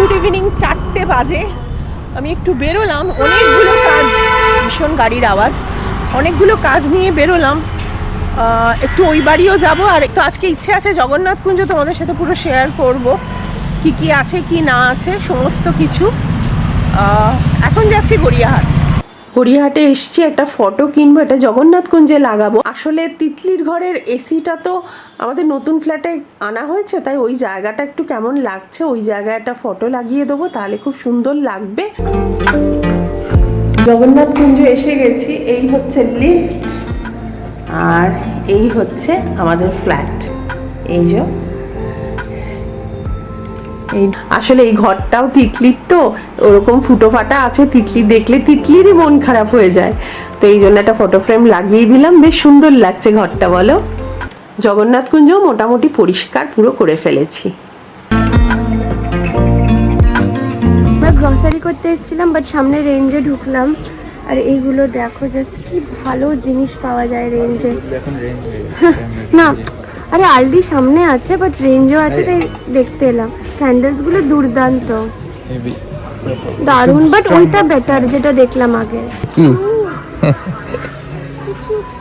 Good evening, চারটে বাজে। আমি একটু বেরোলাম, অনেকগুলো কাজ, ভীষণ গাড়ির আওয়াজ। অনেকগুলো কাজ নিয়ে বেরোলাম। একটু ওই বাড়িও যাব, আর একটু আজকে ইচ্ছে আছে জগন্নাথ কুঞ্জ তোমাদের সাথে পুরো শেয়ার করব। কি কি আছে, কি না আছে, সমস্ত কিছু। এখন যাচ্ছি গড়িয়াহাট। গড়িয়াহাটে এসছি, একটা ফটো কিনবো এটা জগন্নাথ কুঞ্জে লাগাবো। আসলে তিতলির ঘরের এসিটা তো আমাদের নতুন ফ্ল্যাটে আনা হয়েছে, তাই ওই জায়গাটা একটু কেমন লাগছে, ওই জায়গায় একটা ফটো লাগিয়ে দেবো, তাহলে খুব সুন্দর লাগবে। জগন্নাথ কুঞ্জ এসে গেছি, এই হচ্ছে লিফট আর এই হচ্ছে আমাদের ফ্ল্যাট এই যে আসলে এই ঘরটাও তিতলির তো ওরকম ফুটো ফাটা আছে তিতলি দেখলে তিতলিরই মন খারাপ হয়ে যায়। তো এই জন্য একটা ফটো ফ্রেম লাগিয়ে দিলাম বেশ সুন্দর লাগছে ঘরটা বলো? জগন্নাথ কুঞ্জ মোটামুটি পরিষ্কার পুরো করে ফেলেছি। আমরা গ্রসারি করতে এসেছিলাম বাট সামনে রেঞ্জে ঢুকলাম। আর এইগুলো দেখো জাস্ট কি ভালো জিনিস পাওয়া যায় রেঞ্জে না আরে আলডি সামনে আছে বাট রেঞ্জও আছে তাই দেখতে এলাম। ক্যান্ডেলসগুলো দুর্দান্ত। হেভি দারুণ বাট ওইটা বেটার যেটা দেখলাম আগে। কি?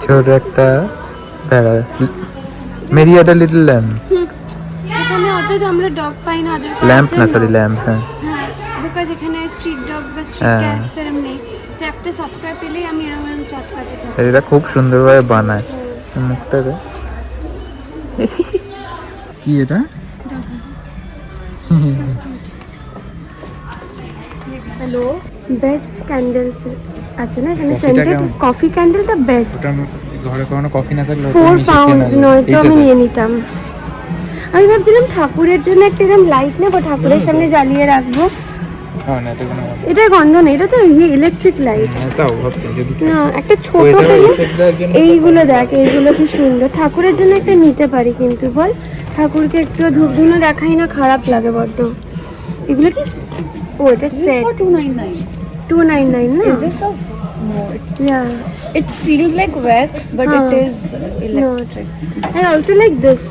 ছোট একটা প্যারা মেরিয়াটা লিটল ল্যাম্প এখানে অত তো আমরা ডগ পাই না ওদের ল্যাম্প না সরি ল্যাম্প হ্যাঁ। বিকজ এখানে স্ট্রিট ডগস বা স্ট্রিট হ্যাঁ। ক্যাটস এরম নেই। তো একটা সফটওয়্যার পেলেই আমি এরকম এরকম চটকাতে থাকি। এটা খুব সুন্দরভাবে বানায়। মুখটাকে। কি এটা? হ্যালো বেস্ট ক্যান্ডেলস আছে না এখানে সেন্টেড? কফি ক্যান্ডেলটা বেস্ট ঘরে কখনো কফি না থাকলে ওটা ফোর পাউন্ডস নেব। নয়তো এইটা আমি নিয়ে নিতাম। আমি ভাবছিলাম ঠাকুরের জন্য একটা এরকম লাইট নেব ঠাকুরের সামনে জ্বালিয়ে রাখব। এটা গন্ধ নেই এটা তো ইলেকট্রিক লাইট না। হ্যাঁ, না একটা ছোট এইগুলো দেখ এইগুলো কি সুন্দর। ঠাকুরের জন্য একটা নিতে পারি কিন্তু বল। ঠাকুরকে একটু ধূপ ধুনো দেখাই না খারাপ লাগে বড্ড। এগুলো কি? ও এটা set for 299 two nine nine না? Is this a no it's, Yeah. it feels like wax but it Huh. is electric. And also like this.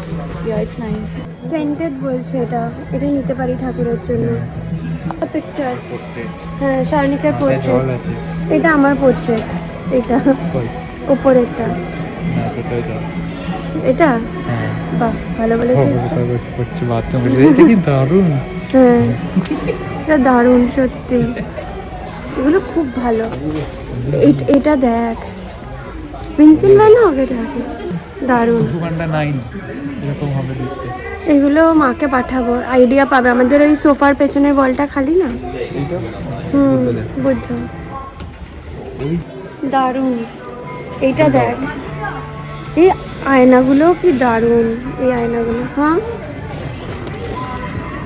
yeah it's nice. Scented বলছে এটা। এটা নিতে পারি ঠাকুরের জন্য। পিকচার হ্যাঁ সার্নিকার পোর্ট্রেট এটা আমার পোর্ট্রেট এটা? উপরেরটা? এটা? হ্যাঁ। বাহ ভালো বলেছিস। এটা কি দারুণ? হ্যাঁ। এটা দারুণ সত্যি। এগুলো খুব ভালো। এট- এটা দেখ। পেন্সিল বানা হবে দেখে দারুণ। নাইন। এরকম হবে দেখতে। এগুলো মাকে পাঠাবো আইডিয়া পাবে আমাদের ওই সোফার পেছনের বলটা খালি না এইটা হুম বুদ্ধদেব। বুদ্ধ ওই দারুণ এইটা দেখ এই আয়নাগুলো কি দারুণ এই আয়নাগুলো হ্যাঁ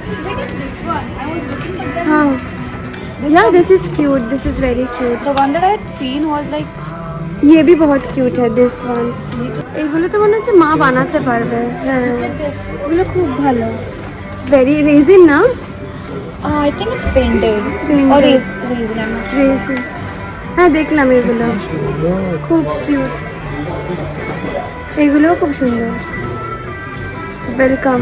should I get this one I was looking at them হ্যাঁ Yeah, this is cute. This is very cute. the one that I had seen was like ये भी बहुत क्यूट है दिस ones এগুলো তো মনে হচ্ছে মা বানাতে পারবে হ্যাঁ এগুলো খুব ভালো ভেরি রেজিন না uh, I think it's painted Painted. or rais- raisin I'm not sure raisin হ্যাঁ দেখলাম এগুলো খুব কিউট এগুলোও খুব সুন্দর ওয়েলকাম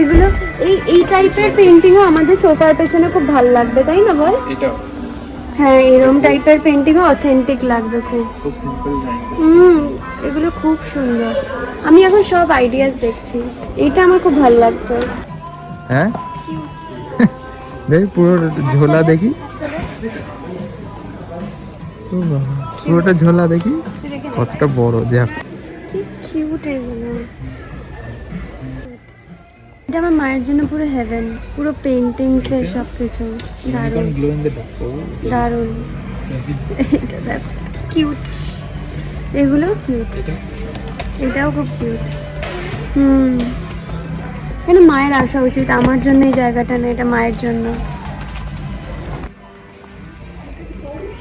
এগুলো এই এই টাইপের পেন্টিংও আমাদের সোফার পেছনে খুব ভালো লাগবে তাই না বল এটা হ্যাঁ এরম টাইপের পেন্টিংও অথেন্টিক লাগবে খুব। খুব সিম্পল হুম এগুলো খুব সুন্দর। আমি এখন সব আইডিয়াস দেখছি। এটা আমার খুব ভালো লাগছে। হ্যাঁ? দেখি পুরো ঝোলা দেখি। পুরোটা ঝোলা দেখি। কতটা বড় দেখ। কি কিউট এগুলো। এটা আমার মায়ের জন্য পুরো হেভেন পুরো পেন্টিংস এর সব কিছু দারুণ গ্লো ইন দ্য দারুণ এটা দেখো কিউট এগুলো কিউট এটাও খুব কিউট হুম কেন মায়ের আসা উচিত আমার জন্য এই জায়গাটা না এটা মায়ের জন্য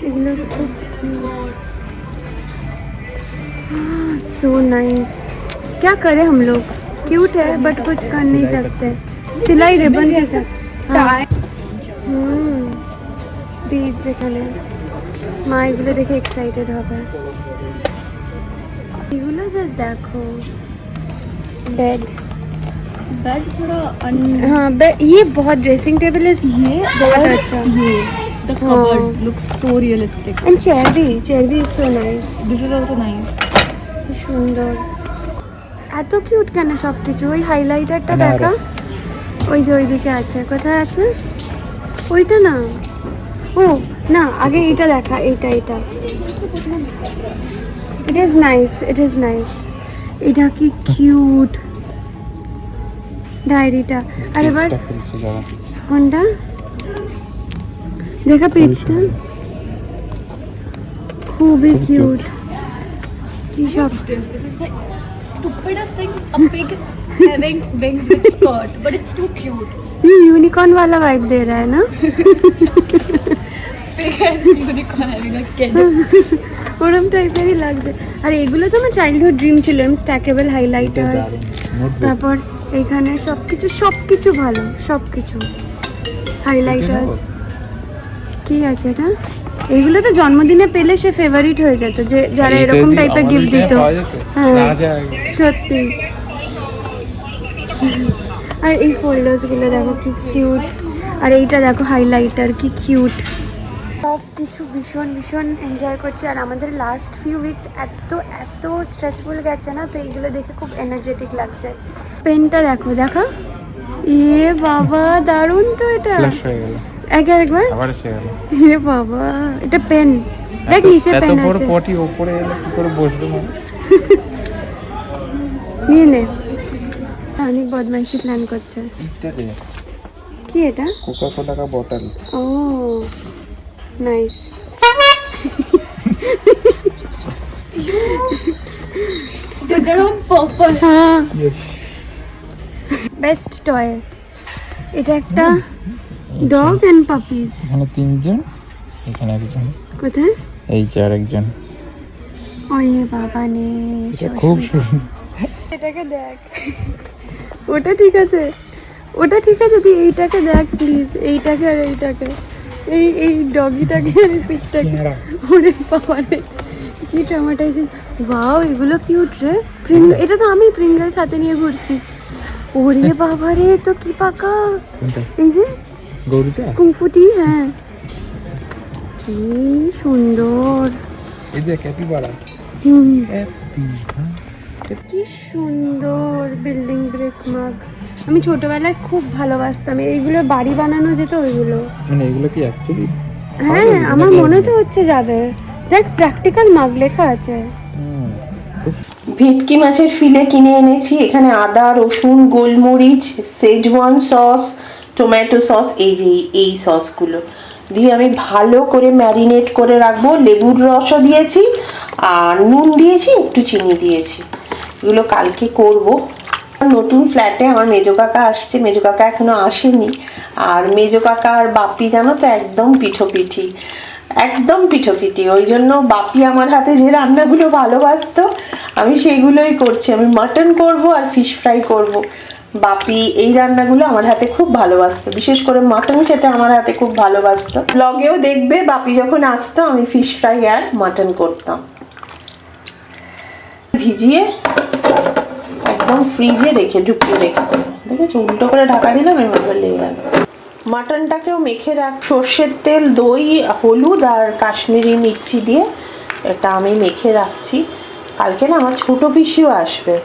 এগুলো খুব सो नाइस क्या करें हम लोग क्यूट है बट कुछ कर नहीं सकते सिलाई रिबन के साथ हाँ। হুম বীজ যেখানে মা এগুলো দেখে এক্সাইটেড হবে এগুলো জাস্ট দেখো বেড बेड थोड़ा अन हाँ बे- ये बहुत ड्रेसिंग टेबल इज ये बहुत और अच्छा ये the हाँ। cupboard looks so realistic. And chair भी चेयर भी so nice This is also nice. কি সুন্দর এত কিউট কেন সব কিছু ওই হাইলাইটারটা। দেখা। ওই যে ওইদিকে আছে। কোথায় আছে? ওইটা না। ও না আগে এটা দেখা। এইটা এটা it is nice it is nice এটা কি কিউট ডায়েরিটা আর এবার কোনটা? দেখা পেজটা খুবই কিউট কি সব This this is the stupidest thing. A pig having wings with skirt, but it's too cute. ये यूनिकॉर्न वाला वाइब दे रहा है ना Pig and unicorn having a kid. ওরম টাইপেরই লাগছে আর এগুলো তো আমার চাইল্ডহুড ড্রিম ছিল এরম স্ট্যাকেবল হাইলাইটার্স Notebook। তারপর এখানে সব কিছু সব কিছু ভালো সব কিছু হাইলাইটার্স কি আছে এটা এগুলো তো জন্মদিনে পেলে সে ফেভারিট হয়ে যেত যে যারা এরকম টাইপের গিফট দিত। হ্যাঁ। সত্যি। আর এই ফোল্ডার্সগুলো দেখো কি কিউট আর এইটা দেখো হাইলাইটার কি কিউট সব কিছু ভীষণ ভীষণ এনজয় করছি। আর আমাদের লাস্ট ফিউ উইকস এত এত স্ট্রেসফুল গেছে না তো এইগুলো দেখে খুব এনার্জেটিক লাগছে। পেনটা দেখো দেখো। এ বাবা দারুণ তো এটা। হয়ে গেল। এক আরেকবার আবার এসে গেল। এ বাবা এটা পেন দেখ এত- নিচে এত পেন বড় পটি ওপরে এলে কি করে বসবে না নিয়ে নে। অনেক বদমাইশি প্ল্যান করছে। কি এটা? কোকা কোলা কা বটল ও নাইস on. হ্যাঁ। বেস্ট টয় এটা একটা ডগ অ্যান্ড পাপিজ এখানে তিনজন এখানে একজন। কোথায়? এই যে আরেকজন ওরে বাবা নে খুব সুন্দর। এটাকে দেখ। ওটা ঠিক আছে। ওটা ঠিক আছে তুই এইটাকে দেখ প্লিজ এইটাকে আর এইটাকে। এই এই ডগিটাকে আর এই পিকটাকে ওরে বাবা রে। কি ট্রামাটাইজিং ওয়াও এগুলো কিউট রে। প্রিঙ্গল এটা তো আমি প্রিঙ্গলস হাতে নিয়ে ঘুরছি। ওরে বাবা রে তো কি পাকা। এই যে গরুটা? কুংফুটি হ্যাঁ। কি সুন্দর। এই ক্যাপিবারা হুম। হ্যাঁ কি সুন্দর বিল্ডিং ব্রিক মাগ আমি ছোটবেলায় খুব ভালোবাসতাম। এইগুলো বাড়ি বানানো যেত ওইগুলো। মানে এগুলো কি অ্যাকচুয়ালি হ্যাঁ আমার মনে তো হচ্ছে যাবে। দেখ প্র্যাকটিক্যাল মাগ লেখা আছে। ভেটকি মাছের ফিলে কিনে এনেছি। এখানে আদা রসুন গোলমরিচ সেজওয়ান সস টমেটো সস এই যে এই- সসগুলো দিয়ে আমি ভালো করে ম্যারিনেট করে রাখব। লেবুর রসও দিয়েছি, আর নুন দিয়েছি, একটু চিনি দিয়েছি। এগুলো কালকে করব। নতুন ফ্ল্যাটে আমার মেজো কাকা আসছে। মেজো কাকা এখনও আসেনি। আর মেজো কাকা আর বাপি জানো তো, একদম পিঠোপিঠি। একদম পিঠোপিঠি। ওই জন্য বাপি আমার হাতে যে রান্নাগুলো ভালোবাসতো, আমি সেগুলোই করছি। আমি মাটন করব আর ফিশ ফ্রাই করব। বাপি, এই রান্নাগুলো আমার হাতে খুব ভালোবাসতো। বিশেষ করে মাটন খেতে আমার হাতে খুব ভালোবাসতো। ব্লগেও দেখবে, বাপি যখন আসতো, আমি ফিশ ফ্রাই আর মাটন করতাম। ভিজিয়ে একদম ফ্রিজে রেখে, ঢুকিয়ে রেখে দেবো। দেখেছ? উল্টো করে ঢাকা দিলাম এর মধ্যে লেগে গেল। মাটনটাকেও মেখে রাখ, সর্ষের তেল, দই, হলুদ আর কাশ্মীরি মির্চি দিয়ে এটা আমি মেখে রাখছি। কালকে না আমার ছোটো পিসিও আসবে।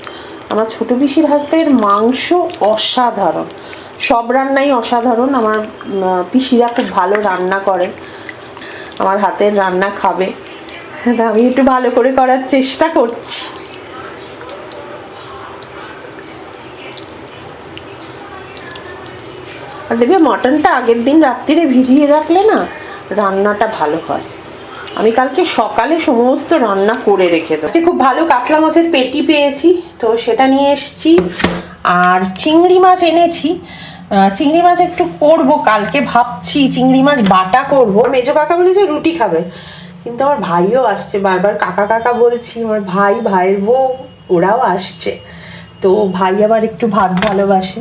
আমার ছোটো পিসির হাত থেকে মাংস অসাধারণ। সব রান্নাই অসাধারণ। আমার পিসিরা খুব ভালো রান্না করে। আমার হাতের রান্না খাবে। আমি একটু ভালো করে করার চেষ্টা করছি। আর দেখবে মটনটা আগের দিন রাত্রিরে ভিজিয়ে রাখলে না রান্নাটা ভালো হয়। আমি কালকে সকালে সমস্ত রান্না করে রেখে দেবো। খুব ভালো কাতলা মাছের পেটি পেয়েছি, তো সেটা নিয়ে এসেছি। আর চিংড়ি মাছ এনেছি। চিংড়ি মাছ একটু করব কালকে, ভাবছি চিংড়ি মাছ বাটা করব। মেজো কাকা বলেছে রুটি খাবে, কিন্তু আমার ভাইও আসছে বারবার। কাকা কাকা বলছি, আমার ভাই, ভাইয়ের বউ, ওরাও আসছে। তো ভাই আবার একটু ভাত ভালোবাসে।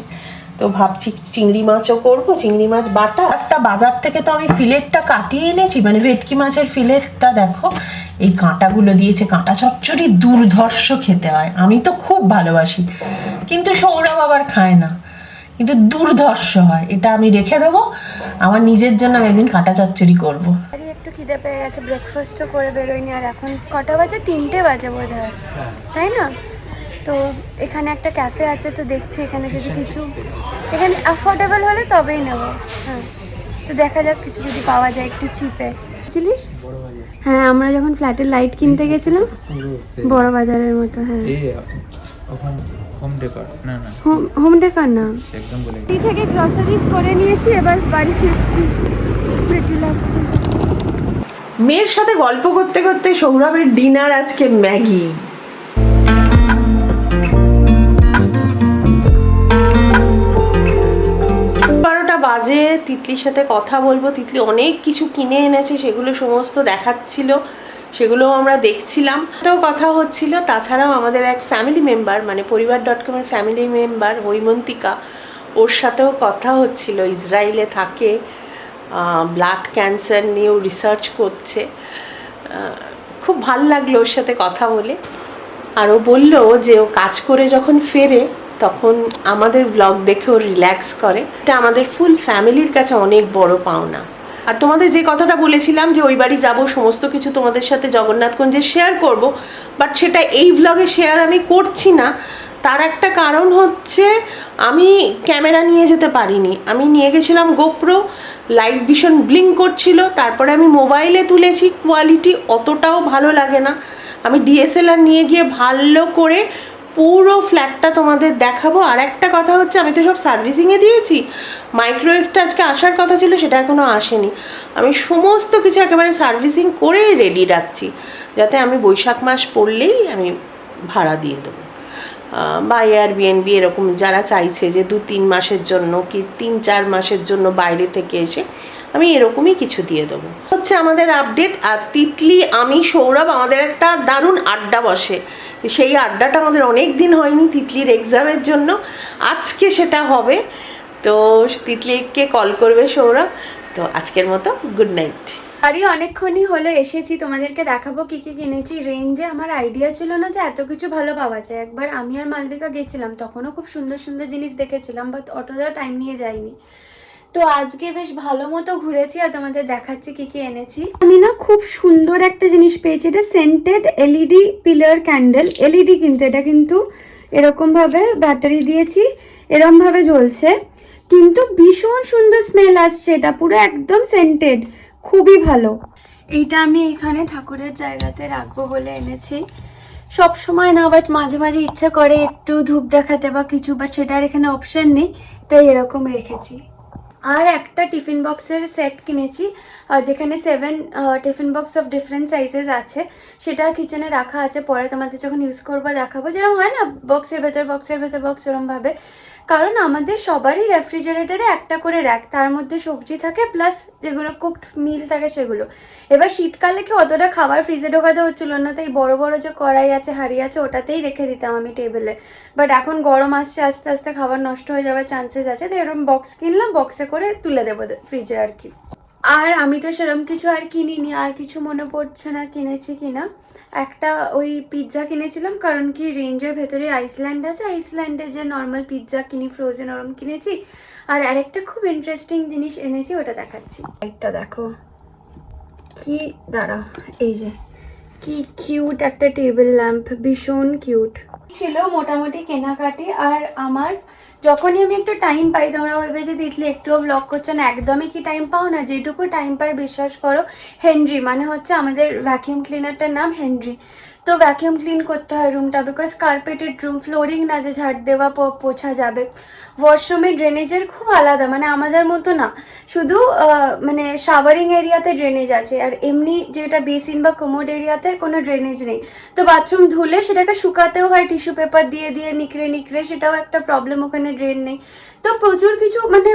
তো ভাবছি চিংড়ি মাছও করব চিংড়ি মাছ বাটা। রাস্তা বাজার থেকে তো আমি ফিলেটটা কাটিয়ে এনেছি মানে ভেটকি মাছের ফিলেটটা দেখো এই কাঁটাগুলো দিয়েছে কাঁটা চচ্চড়ি দুর্ধর্ষ খেতে হয় আমি তো খুব ভালোবাসি। কিন্তু সৌরভ আবার খায় না কিন্তু দুর্ধর্ষ হয় এটা আমি রেখে দেবো আমার নিজের জন্য আমি একদিন কাঁটা চচ্চড়ি করব। আরে একটু খিদে পেয়ে গেছে ব্রেকফাস্টও করে বেরোয়নি আর এখন কটা বাজে? তিনটে বাজে বোধ হয়। তাই না? তো এখানে একটা ক্যাফে আছে তো দেখছি এখানে যদি কিছু এখানে অ্যাফোর্ডেবল হলে তবেই নেব। হ্যাঁ তো দেখা যাক কিছু যদি পাওয়া যায় একটু চিপে বুঝলিস হ্যাঁ আমরা যখন ফ্ল্যাটের লাইট কিনতে গেছিলাম বড় বাজারের মতো হ্যাঁ। হোম হোম ডেকর না না। হোম হোম ডেকার না। একদম বাড়ি থেকে গ্রসারিজ করে নিয়েছি এবার বাড়ি ফিরছি। প্রিটি লাগছে। মেয়ের সাথে গল্প করতে করতে সৌরভের ডিনার আজকে ম্যাগি। বারোটা তিতলির সাথে কথা বলব, তিতলি অনেক কিছু কিনে এনেছে, সেগুলো সমস্ত দেখাচ্ছিল, সেগুলোও আমরা দেখছিলাম। তাও কথা হচ্ছিল, তাছাড়াও আমাদের এক ফ্যামিলি মেম্বার মানে পরিবার ডট কমের ফ্যামিলি মেম্বার হৈমন্তিকা ওর সাথেও কথা হচ্ছিল, ইসরায়েলে থাকে ব্লাড ক্যান্সার নিয়েও রিসার্চ করছে। খুব ভালো লাগল ওর সাথে কথা বলে। আর ও বলল যে ও কাজ করে যখন ফেরে তখন আমাদের ব্লগ দেখে ও রিল্যাক্স করে। এটা আমাদের ফুল ফ্যামিলির কাছে অনেক বড় পাওনা। আর তোমাদের যে কথাটা বলেছিলাম যে ওই বাড়ি যাব, সমস্ত কিছু তোমাদের সাথে জগন্নাথগঞ্জে শেয়ার করব বাট সেটা এই ব্লগে শেয়ার আমি করছি না। তার একটা কারণ হচ্ছে, আমি ক্যামেরা নিয়ে যেতে পারিনি। আমি নিয়ে গেছিলাম গোপ্রো লাইট ভীষণ ব্লিং করছিল, তারপরে আমি মোবাইলে তুলেছি কোয়ালিটি অতটাও ভালো লাগে না। আমি ডিএসএলআর নিয়ে গিয়ে ভালো করে পুরো ফ্ল্যাটটা তোমাদের দেখাবো। আর একটা কথা হচ্ছে, আমি তো সব সার্ভিসিংয়ে দিয়েছি। মাইক্রোওয়েভটা আজকে আসার কথা ছিল, সেটা এখনও আসেনি। আমি সমস্ত কিছু একেবারে সার্ভিসিং করে রেডি রাখছি। যাতে আমি বৈশাখ মাস পড়লেই আমি ভাড়া দিয়ে দেবো। বা এয়ারবিএনবি এরকম যারা চাইছে যে দু তিন মাসের জন্য কি তিন চার মাসের জন্য বাইরে থেকে এসে আমি এরকমই কিছু দিয়ে দেবো। হচ্ছে আমাদের আপডেট আর তিতলি, আমি, সৌরভ আমাদের একটা দারুণ আড্ডা বসে। সেই আড্ডাটা আমাদের অনেক দিন হয়নি তিতলির এক্সামের জন্য। আজকে সেটা হবে। তো তিতলিকে কল করবে সৌরভ। তো আজকের মতো গুড নাইট বাড়ি অনেকক্ষণই হলো, এসেছি। তোমাদেরকে দেখাবো কি কি কিনেছি। রেঞ্জে আমার আইডিয়া ছিল না যে এত কিছু ভালো পাওয়া যায়। একবার আমি আর মালবিকা গেছিলাম, তখনও খুব সুন্দর সুন্দর জিনিস দেখেছিলাম বাট অতটা টাইম নিয়ে যাইনি। তো আজকে বেশ ভালো মতো ঘুরেছি আর তোমাদের দেখাচ্ছি কি কি এনেছি। আমি না খুব সুন্দর একটা জিনিস পেয়েছি, এটা scented LED pillar candle LED কিন্তু, এটা কিন্তু এরকমভাবে ব্যাটারি দিয়েছি, এরমভাবে জ্বলছে। কিন্তু ভীষণ সুন্দর স্মেল আসছে, এটা পুরো একদম সেন্টেড খুবই ভালো। এইটা আমি এখানে ঠাকুরের জায়গাতে রাখব বলে এনেছি। সব সময় না বাট মাঝে মাঝে ইচ্ছা করে একটু ধূপ দেখাতে বা কিছু বাট সেটার এখানে অপশন নেই, তাই এরকম রেখেছি। আর একটা টিফিন বক্সের সেট কিনেছি যেখানে seven tiffin box of different sizes আছে। সেটা কিচেনে রাখা আছে, পরে তোমাদের যখন ইউজ করব দেখাবো। যেরকম হয় না বক্সের ভেতর বক্সের ভেতর বক্স এরমভাবে কারণ আমাদের সবারই রেফ্রিজারেটারে একটা করে র্যাক তার মধ্যে সবজি থাকে প্লাস যেগুলো কুকড মিল থাকে সেগুলো। এবার শীতকালে কি অতটা খাবার ফ্রিজে ঢোকাতে হচ্ছিল না, তাই বড় বড় যে কড়াই আছে, হাঁড়ি আছে, ওটাতেই রেখে দিতাম আমি টেবিলে বাট এখন গরম আসছে, আস্তে আস্তে খাবার নষ্ট হয়ে যাওয়ার চান্সেস আছে, তাই এরকম বক্স কিনলাম বক্সে করে তুলে দেবো ফ্রিজে আর কি। আর আমি তো সেরকম কিছু আর কিনিনি, আর কিছু মনে পড়ছে না কিনেছি কিনা। একটা ওই পিৎজা কিনেছিলাম, কারণ কি রেঞ্জের ভেতরে আইসল্যান্ড আছে আইসল্যান্ডে যে নর্মাল পিৎজা কিনি ফ্রোজেন ওরম কিনেছি। আর আরেকটা খুব ইন্টারেস্টিং জিনিস এনেছি, ওটা দেখাচ্ছি। একটা দেখো। কি দাঁড়া এই যে। কি কিউট একটা টেবিল ল্যাম্প ভীষণ কিউট ছিল মোটামুটি কেনাকাটি, আর আমার যখনই আমি একটু টাইম পাই তোমরা ওই যে তিতলি একটুও ব্লগ করছে না, একদমই কি টাইম পাও না? যেটুকু টাইম পাই, বিশ্বাস করো হেনরি মানে হচ্ছে আমাদের ভ্যাকিউম ক্লিনারটার নাম হেনরি তো ভ্যাকিউম ক্লিন করতে হয় রুমটা বিকজ কার্পেটেড রুম ফ্লোরিং না যে ঝাড় দেওয়া পোছা যাবে। ওয়াশরুমের ড্রেনেজের খুব আলাদা মানে আমাদের মতো না। শুধু মানে শাওয়ারিং এরিয়াতে ড্রেনেজ আছে, আর এমনি যেটা বেসিন বা কোমোড এরিয়াতে কোনো ড্রেনেজ নেই। তো বাথরুম ধুলে সেটাকে শুকাতেও হয় টিস্যু পেপার দিয়ে দিয়ে নিকড়ে নিকড়ে সেটাও একটা প্রবলেম ওখানে ড্রেন নেই। তো প্রচুর কিছু মানে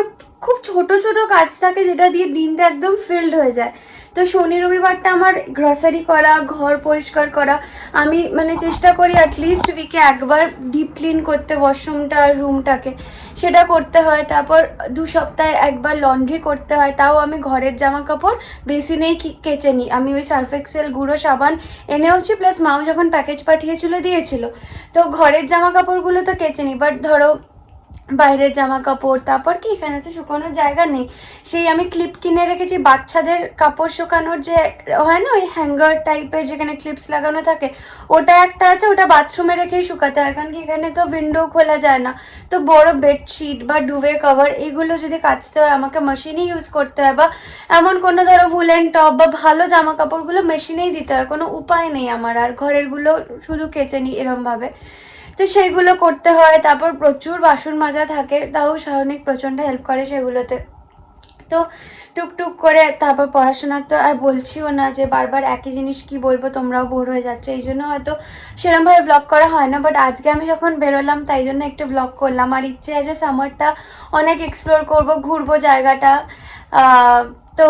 খুব ছোট ছোট কাজ থাকে যেটা দিয়ে দিনটা একদম ফিল্ড হয়ে যায়। তো শনি রবিবারটা আমার গ্রসারি করা, ঘর পরিষ্কার করা। আমি মানে চেষ্টা করি অ্যাটলিস্ট উইকে একবার ডিপ ক্লিন করতে ওয়াশরুমটা আর রুমটাকে সেটা করতে হয়, তারপর দু সপ্তাহে একবার লন্ড্রি করতে হয়। তাও আমি ঘরের জামা কাপড় বেসিনেই কেচে নিই। আমি ওই সার্ফেক্সেল গুঁড়ো সাবান এনেওছি প্লাস মাও যখন প্যাকেজ পাঠিয়েছিল, দিয়েছিল। তো ঘরের জামা কাপড়গুলো তো কেচে নিই বাট ধরো বাইরের জামা কাপড় তারপর কি এখানে তো শুকানোর জায়গা নেই। সেই আমি ক্লিপ কিনে রেখেছি, বাচ্চাদের কাপড় শুকানোর যে হয় না ওই হ্যাঙ্গার টাইপের যেখানে ক্লিপস লাগানো থাকে, ওটা একটা আছে, ওটা বাথরুমে রেখেই শুকাতে হয়, কারণ কি এখানে তো উইন্ডো খোলা যায় না। তো বড় বেডশিট বা ডুবে কভার এগুলো যদি কাচতে হয়, আমাকে মেশিনেই ইউজ করতে হয় বা এমন কোনো ধরো ভুলেন টপ বা ভালো জামা কাপড়গুলো মেশিনেই দিতে হয়, কোনো উপায় নেই আমার, আর ঘরেরগুলো শুধু কেচে নিই এরমভাবে। তো সেইগুলো করতে হয়, তারপর প্রচুর বাসন মাজা থাকে, তাও শারণিক প্রচণ্ড হেল্প করে সেগুলোতে। তো টুকটুক করে তারপর পড়াশোনা তো আর বলছিও না যে বারবার একই জিনিস কি বলব, তোমরাও বোর হয়ে যাচ্ছে। এই জন্য হয়তো সেরমভাবে ব্লগ করা হয় না বাট আজকে আমি যখন বেরোলাম তাই জন্য একটু ব্লগ করলাম। আর ইচ্ছে আছে সামারটা অনেক এক্সপ্লোর করব, ঘুরবো জায়গাটা। তো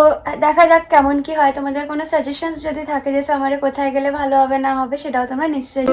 দেখা যাক কেমন কি হয়। তোমাদের কোনো সাজেশনস যদি থাকে যে সামারে কোথায় গেলে ভালো হবে, না হবে, সেটাও তোমরা নিশ্চয়ই।